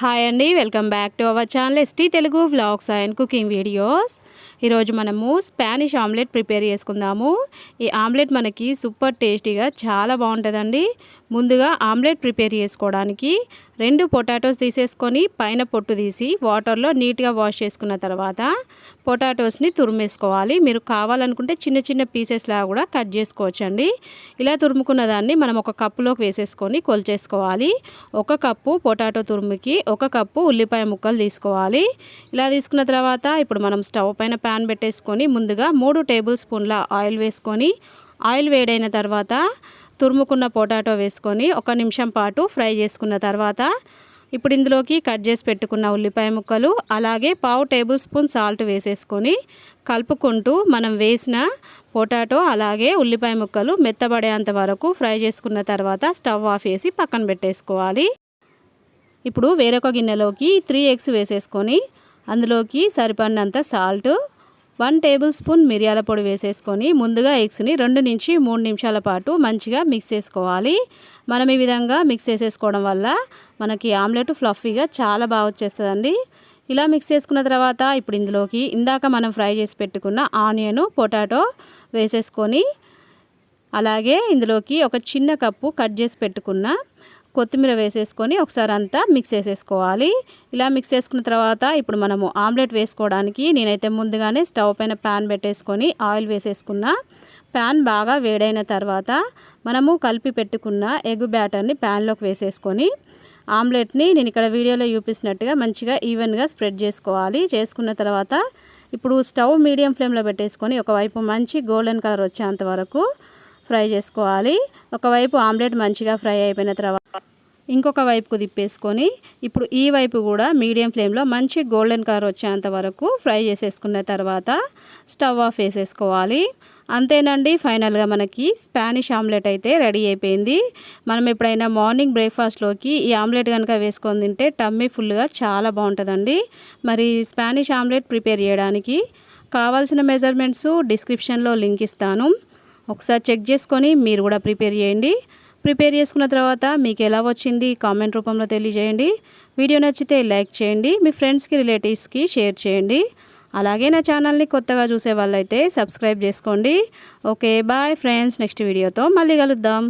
Hi అండి welcome back to our channel ST Telugu vlogs and cooking videos ఈరోజు మనము Spanish omelette prepare చేసుకుందాము. ఈ ఆమ్లెట్ మనకి సూపర్ టేస్టీగా చాలా బాగుంటుందండి. ముందుగా ఆమ్లెట్ ప్రిపేర్ చేసుకోవడానికి రెండు పొటాటోస్ తీసేసుకొని పైన పొట్టు తీసి వాటర్లో నీట్గా వాష్ చేసుకున్న తర్వాత పొటాటోస్ని తురిమేసుకోవాలి. మీరు కావాలనుకుంటే చిన్న చిన్న పీసెస్ లాగా కూడా కట్ చేసుకోవచ్చండి. ఇలా తురుముకున్న దాన్ని మనం ఒక కప్పులోకి వేసేసుకొని కొల్చేసుకోవాలి. ఒక కప్పు పొటాటో తురుముకి ఒక కప్పు ఉల్లిపాయ ముక్కలు తీసుకోవాలి. ఇలా తీసుకున్న తర్వాత ఇప్పుడు మనం స్టవ్ పైన ప్యాన్ పెట్టేసుకొని ముందుగా మూడు టేబుల్ స్పూన్ల ఆయిల్ వేసుకొని ఆయిల్ వేడైన తర్వాత తురుముకున్న పొటాటో వేసుకొని ఒక నిమిషం పాటు ఫ్రై చేసుకున్న తర్వాత ఇప్పుడు ఇందులోకి కట్ చేసి పెట్టుకున్న ఉల్లిపాయ ముక్కలు అలాగే పావు టేబుల్ స్పూన్ సాల్ట్ వేసేసుకొని కలుపుకుంటూ మనం వేసిన పొటాటో అలాగే ఉల్లిపాయ ముక్కలు మెత్తబడేంత వరకు ఫ్రై చేసుకున్న తర్వాత స్టవ్ ఆఫ్ వేసి పక్కన పెట్టేసుకోవాలి. ఇప్పుడు వేరొక గిన్నెలోకి త్రీ ఎగ్స్ వేసేసుకొని అందులోకి సరిపడినంత సాల్ట్ వన్ టేబుల్ స్పూన్ మిరియాల పొడి వేసేసుకొని ముందుగా ఎగ్స్ని రెండు నుంచి మూడు నిమిషాల పాటు మంచిగా మిక్స్ చేసుకోవాలి. మనం ఈ విధంగా మిక్స్ చేసేసుకోవడం వల్ల మనకి ఆమ్లెట్ ఫ్లఫీగా చాలా బాగా వచ్చేస్తుందండి. ఇలా మిక్స్ చేసుకున్న తర్వాత ఇప్పుడు ఇందులోకి ఇందాక మనం ఫ్రై చేసి పెట్టుకున్న ఆనియన్ పొటాటో వేసేసుకొని అలాగే ఇందులోకి ఒక చిన్న కప్పు కట్ చేసి పెట్టుకున్న కొత్తిమీర వేసేసుకొని ఒకసారి అంతా మిక్స్ చేసేసుకోవాలి. ఇలా మిక్స్ చేసుకున్న తర్వాత ఇప్పుడు మనము ఆమ్లెట్ వేసుకోవడానికి నేనైతే ముందుగానే స్టవ్ పైన ప్యాన్ పెట్టేసుకొని ఆయిల్ వేసేసుకున్న. ప్యాన్ బాగా వేడైన తర్వాత మనము కలిపి పెట్టుకున్న ఎగ్ బ్యాటర్ని ప్యాన్లోకి వేసేసుకొని ఆమ్లెట్ని నేను ఇక్కడ వీడియోలో చూపిస్తున్నట్టుగా మంచిగా ఈవెన్గా స్ప్రెడ్ చేసుకోవాలి. చేసుకున్న తర్వాత ఇప్పుడు స్టవ్ మీడియం ఫ్లేమ్లో పెట్టేసుకొని ఒకవైపు మంచి గోల్డెన్ కలర్ వచ్చేంత వరకు ఫ్రై చేసుకోవాలి. ఒకవైపు ఆమ్లెట్ మంచిగా ఫ్రై అయిపోయిన తర్వాత ఇంకొక వైపుకు తిప్పేసుకొని ఇప్పుడు ఈ వైపు కూడా మీడియం ఫ్లేమ్లో మంచి గోల్డెన్ కలర్ వచ్చేంత వరకు ఫ్రై చేసేసుకున్న తర్వాత స్టవ్ ఆఫ్ వేసేసుకోవాలి అంతేనండి ఫైనల్గా మనకి స్పానిష్ ఆమ్లెట్ అయితే రెడీ అయిపోయింది. మనం ఎప్పుడైనా మార్నింగ్ బ్రేక్ఫాస్ట్లోకి ఈ ఆమ్లెట్ కనుక వేసుకొని తింటే టమ్మీ ఫుల్గా చాలా బాగుంటుందండి. మరి స్పానిష్ ఆమ్లెట్ ప్రిపేర్ చేయడానికి కావాల్సిన మెజర్మెంట్స్ డిస్క్రిప్షన్లో లింక్ ఇస్తాను. ఒకసారి చెక్ చేసుకొని మీరు కూడా ప్రిపేర్ చేయండి. ప్రిపేర్ చేసుకున్న తర్వాత మీకు ఎలా వచ్చింది కామెంట్ రూపంలో తెలియజేయండి. వీడియో నచ్చితే లైక్ చేయండి మీ ఫ్రెండ్స్కి రిలేటివ్స్కి షేర్ చేయండి. అలాగే నా ఛానల్ని కొత్తగా చూసే వాళ్ళైతే సబ్స్క్రైబ్ చేసుకోండి. Okay bye friends. నెక్స్ట్ వీడియోతో మళ్ళీ కలుద్దాం.